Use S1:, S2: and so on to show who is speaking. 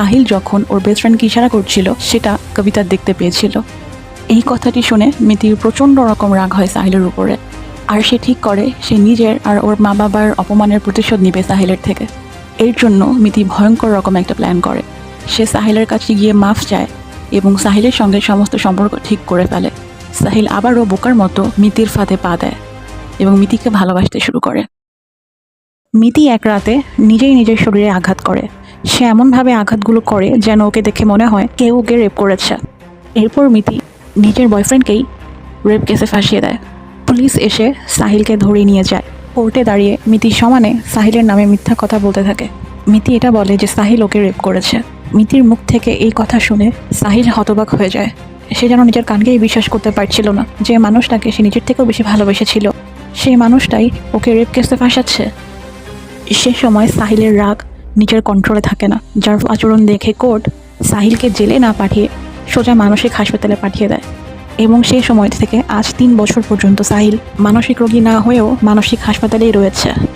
S1: সাহিল যখন ওর বেস্ট ফ্রেন্ডকে ইশারা করছিল, সেটা কবিতা দেখতে পেয়েছিল। এই কথাটি শুনে মিতির প্রচণ্ড রকম রাগ হয় সাহিলের উপরে। আর সে ঠিক করে, সে নিজের আর ওর মা বাবার অপমানের প্রতিশোধ নিবে সাহিলের থেকে। এর জন্য মিতি ভয়ঙ্কর রকম একটা প্ল্যান করে। সে সাহিলের কাছে গিয়ে মাফ চায় এবং সাহিলের সঙ্গে সমস্ত সম্পর্ক ঠিক করে ফেলে। সাহিল আবারও বোকার মতো মিতির ফাঁদে পা দেয় এবং মিতিকে ভালোবাসতে শুরু করে। মিতি এক রাতে নিজেই নিজের শরীরে আঘাত করে। সে এমনভাবে আঘাতগুলো করে যেন ওকে দেখে মনে হয় কেউ ওকে রেপ করেছে। এরপর মিতি নিজের বয়ফ্রেন্ডকেই রেপ কেসে ফাঁসিয়ে দেয়। পুলিশ এসে সাহিলকে ধরে নিয়ে যায়। কোর্টে দাঁড়িয়ে মিতি সমানে সাহিলের নামে মিথ্যা কথা বলতে থাকে। মিতি এটা বলে যে সাহিল ওকে রেপ করেছে। মিতির মুখ থেকে এই কথা শুনে সাহিল হতবাক হয়ে যায়। সে যেন নিজের কানকেই বিশ্বাস করতে পারছিল না যে মানুষটাকে সে নিজের থেকেও বেশি ভালোবেসেছিল। সেই মানুষটাই ওকে রেপ কেসে ফাঁসাচ্ছে। সে সময় সাহিলের রাগ নিজের কন্ট্রোলে থাকে না। যার আচরণ দেখে কোর্ট সাহিলকে জেলে না পাঠিয়ে সোজা মানসিক হাসপাতালে পাঠিয়ে দেয়। এবং সেই সময় থেকে আজ তিন বছর পর্যন্ত সাহিল মানসিক রোগী না হয়েও মানসিক হাসপাতালেই রয়েছে।